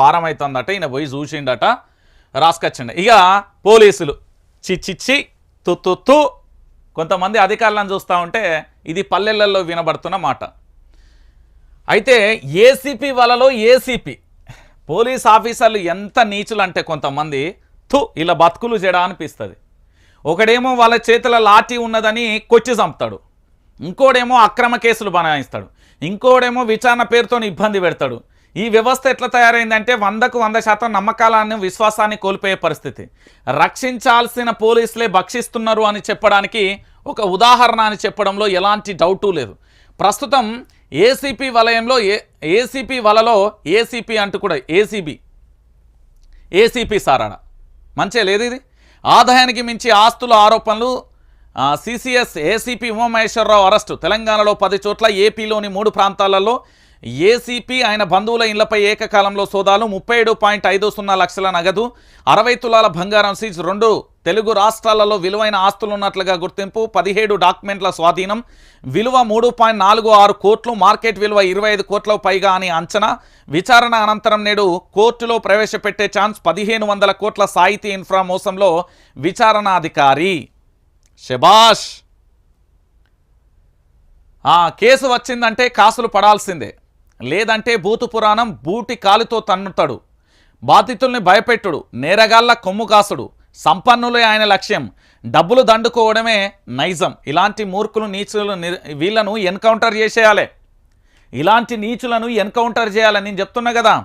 భారం అవుతుందట ఈయన పోయి చూసిండట రాసుకొచ్చిండ. ఇక పోలీసులు చిచ్చిచ్చి తుత్తు కొంతమంది అధికారులను చూస్తూ ఉంటే ఇది పల్లెలలో వినబడుతున్న మాట. అయితే ఏసీపీ వలలో ఏసీపీ పోలీస్ ఆఫీసర్లు ఎంత నీచులు అంటే కొంతమంది థు ఇలా బతుకులు చేయడా అనిపిస్తుంది. ఒకడేమో వాళ్ళ చేతుల లాఠీ ఉన్నదని కొచ్చి చంపుతాడు. ఇంకోడేమో అక్రమ కేసులు బనాయిస్తాడు. ఇంకోడేమో విచారణ పేరుతో ఇబ్బంది పెడతాడు. ఈ వ్యవస్థ ఎట్లా తయారైందంటే వందకు వంద శాతం నమ్మకాలను విశ్వాసాన్ని కోల్పోయే పరిస్థితి. రక్షించాల్సిన పోలీసులే భక్షిస్తున్నారు అని చెప్పడానికి ఒక ఉదాహరణ అని చెప్పడంలో ఎలాంటి డౌటు లేదు. ప్రస్తుతం ఏసీపీ వలయంలో ఏ ఏసీపీ వలలో ఏసీపీ అంటూ కూడా ఏసీబీ ఏసీపీ సారాడ మంచిగా లేదు ఇది. ఆదాయానికి మించి ఆస్తుల ఆరోపణలు సిసిఎస్ ఏసీపీ ఉమామహేశ్వరరావు అరెస్టు. తెలంగాణలో పది చోట్ల ఏపీలోని మూడు ప్రాంతాలలో ఏసీపీ ఆయన బంధువుల ఇళ్ళపై ఏకకాలంలో సోదాలు ముప్పై ఏడు పాయింట్ ఐదు సున్నా లక్షల నగదు అరవై తులాల బంగారం సీజ్ రెండు తెలుగు రాష్ట్రాలలో విలువైన ఆస్తులున్నట్లుగా గుర్తింపు పదిహేడు డాక్యుమెంట్ల స్వాధీనం విలువ మూడు పాయింట్ నాలుగు ఆరు కోట్లు మార్కెట్ విలువ ఇరవై ఐదు కోట్లకు పైగా అని అంచనా. విచారణ అనంతరం నేడు కోర్టులో ప్రవేశపెట్టే ఛాన్స్ పదిహేను వందల కోట్ల సాహితీ ఇన్ఫ్రా మోసంలో విచారణాధికారి. శబాష్ కేసు వచ్చిందంటే కాసులు పడాల్సిందే. లేదంటే భూతు పురాణం బూటి కాలుతో తన్నుతాడు. బాధితుల్ని భయపెట్టుడు నేరగాళ్ళ కొమ్ము కాసుడు. సంపన్నులే ఆయన లక్ష్యం. డబ్బులు దండుకోవడమే నైజం. ఇలాంటి మూర్ఖులు నీచులు వీళ్ళను ఎన్కౌంటర్ చేసేయాలి. ఇలాంటి నీచులను ఎన్కౌంటర్ చేయాలని నేను చెప్తున్నా కదా.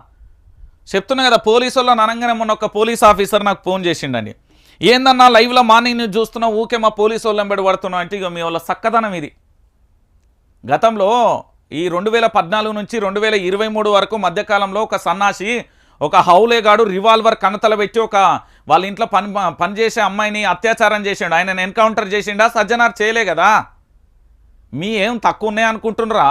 చెప్తున్నా కదా పోలీసు వాళ్ళు అనగానే మొన్న ఒక పోలీస్ ఆఫీసర్ నాకు ఫోన్ చేసిండండి. ఏందన్నా లైవ్లో మార్నింగ్ న్యూస్ చూస్తున్నా ఊకే మా పోలీసు వాళ్ళని బడి పడుతున్నావు. అంటే ఇక మీ వాళ్ళ చక్కదనం ఇది. గతంలో ఈ రెండు వేల పద్నాలుగు నుంచి రెండు వేల ఇరవై మూడు వరకు మధ్యకాలంలో ఒక సన్నాసి ఒక హౌలేగాడు రివాల్వర్ కణతల పెట్టి ఒక వాళ్ళ ఇంట్లో పని పనిచేసే అమ్మాయిని అత్యాచారం చేసిండు. ఆయన ఎన్కౌంటర్ చేసిండా? సజ్జనార్ చేయలే కదా. మీ ఏం తక్కువ ఉన్నాయి అనుకుంటున్నారా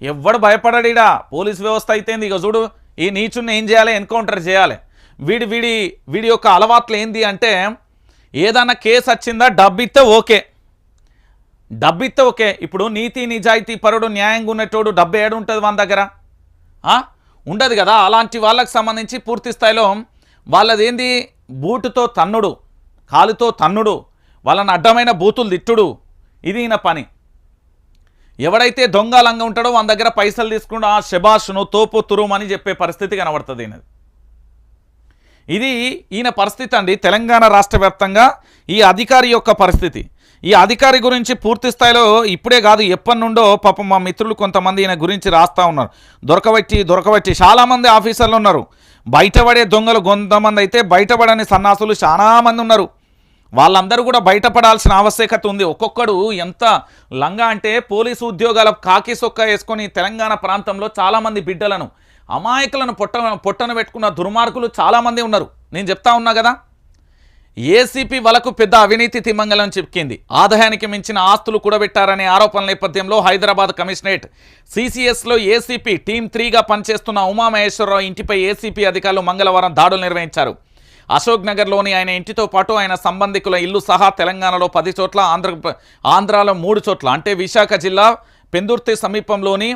ఎవ్వడు భయపడడిడా పోలీస్ వ్యవస్థ అయితే ఇక చూడు ఈ నీచుని ఏం చేయాలి? ఎన్కౌంటర్ చేయాలి. వీడి వీడి వీడి యొక్క అలవాట్లు ఏంది అంటే ఏదన్నా కేసు వచ్చిందా డబ్బు ఇస్తే ఓకే. డబ్బు ఓకే ఇప్పుడు నీతి నిజాయితీ పరుడు న్యాయంగా ఉన్నటోడు డబ్బు ఏడు ఉంటుంది మన దగ్గర? ఉండదు కదా. అలాంటి వాళ్ళకి సంబంధించి పూర్తి స్థాయిలో వాళ్ళదేంది? బూటుతో తన్నుడు కాలుతో తన్నుడు వాళ్ళని అడ్డమైన బూతులు తిట్టుడు. ఇది ఈయన పని. ఎవడైతే దొంగలంగా ఉంటాడో వాళ్ళ దగ్గర పైసలు తీసుకుంటూ ఆ శబాష్ను తోపు తురుము అని చెప్పే పరిస్థితి కనబడుతుంది ఈయనది. ఇది ఈయన పరిస్థితి అండి తెలంగాణ రాష్ట్ర ఈ అధికారి యొక్క పరిస్థితి. ఈ అధికారి గురించి పూర్తి స్థాయిలో ఇప్పుడే కాదు ఎప్పటి నుండో పాపం మా మిత్రులు కొంతమంది ఈయన గురించి రాస్తా ఉన్నారు. దొరకబట్టి దొరకబట్టి చాలామంది ఆఫీసర్లు ఉన్నారు. బయటపడే దొంగలు కొంతమంది అయితే బయటపడని సన్నాసులు చాలామంది ఉన్నారు. వాళ్ళందరూ కూడా బయటపడాల్సిన ఆవశ్యకత ఉంది. ఒక్కొక్కడు ఎంత లంగా అంటే పోలీసు ఉద్యోగాల కాకి సొక్క వేసుకొని తెలంగాణ ప్రాంతంలో చాలామంది బిడ్డలను అమాయకులను పొట్ట పొట్టన పెట్టుకున్న దుర్మార్గులు చాలామంది ఉన్నారు. నేను చెప్తా ఉన్నా కదా? ఏసీపీ వలకు పెద్ద అవినీతి తిమ్మంగళం చిక్కింది. ఆదాయానికి మించిన ఆస్తులు కూడబెట్టారనే ఆరోపణల నేపథ్యంలో హైదరాబాద్ కమిషనరేట్ సీసీఎస్లో ఏసీపీ టీం త్రీగా పనిచేస్తున్న ఉమామహేశ్వరరావు ఇంటిపై ఏసీపీ అధికారులు మంగళవారం దాడులు నిర్వహించారు. అశోక్ నగర్లోని ఆయన ఇంటితో పాటు ఆయన సంబంధికుల ఇల్లు సహా తెలంగాణలో పది చోట్ల ఆంధ్ర ఆంధ్రాలో మూడు చోట్ల అంటే విశాఖ జిల్లా పెందుర్తి సమీపంలోని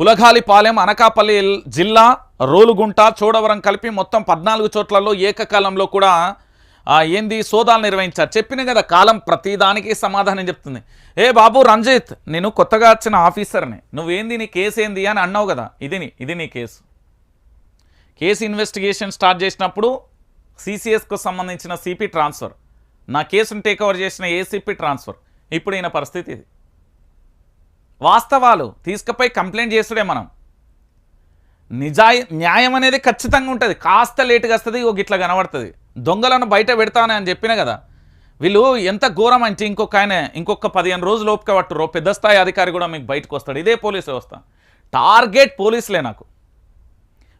పులగాలిపాలెం అనకాపల్లి జిల్లా రోలుగుంట చోడవరం కలిపి మొత్తం పద్నాలుగు చోట్లలో ఏకకాలంలో కూడా ఏంది? సోదాలు నిర్వహించారు. చెప్పిన కదా కాలం ప్రతిదానికి సమాధానం చెప్తుంది. ఏ బాబు రంజిత్ నేను కొత్తగా వచ్చిన ఆఫీసర్ని. నువ్వేంది నీ కేసు ఏంది అని అన్నావు కదా ఇది నీ ఇది నీ కేసు. కేసు ఇన్వెస్టిగేషన్ స్టార్ట్ చేసినప్పుడు సిసిఎస్కు సంబంధించిన సిపి ట్రాన్స్ఫర్. నా కేసును టేక్ ఓవర్ చేసిన ఏసీపీ ట్రాన్స్ఫర్. ఇప్పుడు ఈయన పరిస్థితి ఇది. వాస్తవాలు తీసుకపోయి కంప్లైంట్ చేస్తుడే మనం. నిజాయి న్యాయం అనేది ఖచ్చితంగా ఉంటుంది. కాస్త లేటుగా వస్తుంది ఒక ఇట్లా కనబడుతుంది. దొంగలను బయట పెడతానని అని చెప్పిన కదా. వీళ్ళు ఎంత ఘోరం అంటే ఇంకొక ఆయన ఇంకొక పదిహేను రోజులు ఓపిక పట్టురో పెద్ద స్థాయి అధికారి కూడా మీకు బయటకు వస్తాడు. ఇదే పోలీస్ వ్యవస్థ టార్గెట్ పోలీసులే నాకు.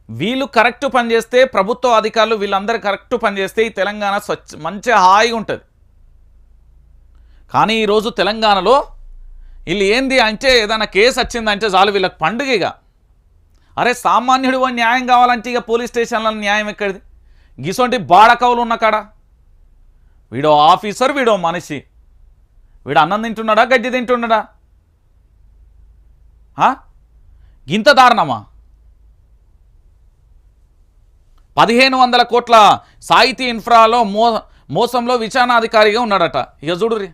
వీళ్ళు కరెక్ట్ పనిచేస్తే ప్రభుత్వ అధికారులు వీళ్ళందరూ కరెక్ట్ పనిచేస్తే ఈ తెలంగాణ స్వచ్ఛ మంచి హాయిగా ఉంటుంది. కానీ ఈరోజు తెలంగాణలో వీళ్ళు ఏంది అంటే ఏదైనా కేసు వచ్చిందంటే చాలు వీళ్ళకి పండుగ ఇక. అరే సామాన్యుడు న్యాయం కావాలంటే ఇక పోలీస్ స్టేషన్లో న్యాయం ఎక్కడిది? గిసొంటి బాడకవులు ఉన్న కాడ. వీడో ఆఫీసర్ వీడో మనిషి. వీడు అన్నం తింటున్నాడా గడ్డి తింటున్నాడా? ఇంత గింత దారుణమా? పదిహేను వందల కోట్ల సాహితీ ఇన్ఫ్రాలో మో మోసంలో విచారణాధికారిగా ఉన్నాడట. ఇక చూడుర్రి.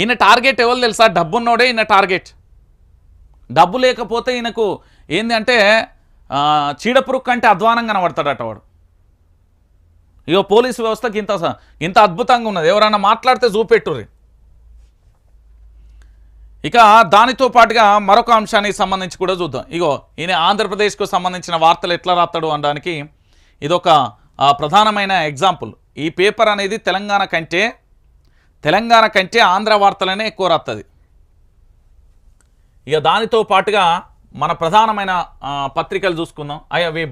ఈయన టార్గెట్ ఎవరు తెలుసా? డబ్బున్నోడే ఈయన టార్గెట్. డబ్బు లేకపోతే ఈయనకు ఏంది అంటే చీడపురుక్ కంటే అధ్వానం కనబడతాడట వాడు. ఇగో పోలీసు వ్యవస్థకి ఇంత ఇంత అద్భుతంగా ఉన్నది ఎవరైనా మాట్లాడితే చూపెట్టుర్రి. ఇక దానితో పాటుగా మరొక అంశానికి సంబంధించి కూడా చూద్దాం. ఇగో ఈయన ఆంధ్రప్రదేశ్కు సంబంధించిన వార్తలు ఎట్లా రాస్తాడు అనడానికి ఇదొక ప్రధానమైన ఎగ్జాంపుల్. ఈ పేపర్ అనేది తెలంగాణ కంటే తెలంగాణ కంటే ఆంధ్ర వార్తలనే ఎక్కువ రాస్తుంది ఇక దానితో పాటుగా మన ప్రధానమైన పత్రికలు చూసుకుందాం. అవి